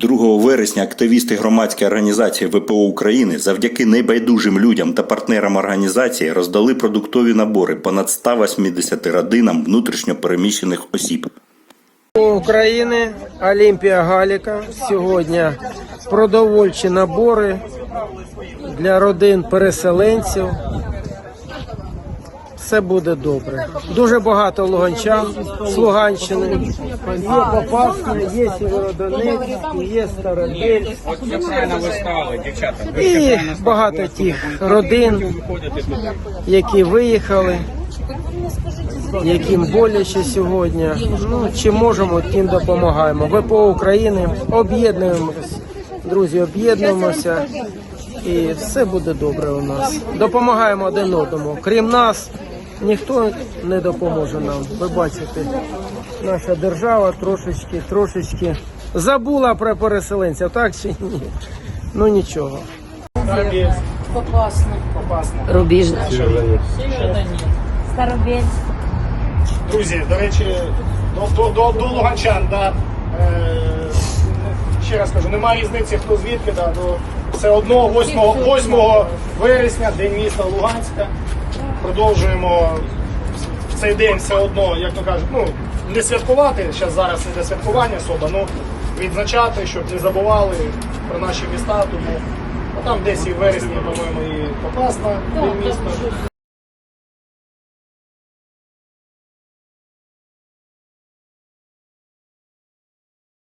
2 вересня активісти громадської організації ВПО України завдяки небайдужим людям та партнерам організації роздали продуктові набори понад 180 родинам внутрішньо переміщених осіб. України Олімпія Галіка. Сьогодні продовольчі набори для родин переселенців. Все буде добре. Дуже багато луганчан з Луганщини. Є Попасна, є Сєвєродонецьк, є все І багато тих родин, які виїхали, яким боляче сьогодні. Ну, чим можемо, тим допомагаємо. ВПО України об'єднуємося. Друзі, об'єднуємося і все буде добре у нас. Допомагаємо один одному. Крім нас, ніхто не допоможе нам. Ви бачите, наша держава трошечки, трошечки забула про переселенців, так чи ні? Ну нічого. Попасно. Рубіжна. Старобельськ. Друзі, до речі, до, до, до, до Луганчан, да, е, ще раз кажу, немає різниці, хто звідки, да, до, все одно 8, 8 вересня, День міста Луганська. Продовжуємо в цей день все одно, як то кажуть, ну, не святкувати, зараз зараз не для святкування особа, ну відзначати, щоб не забували про наші міста, тому а там десь і в вересні, по-моєму, і Попасна, міста.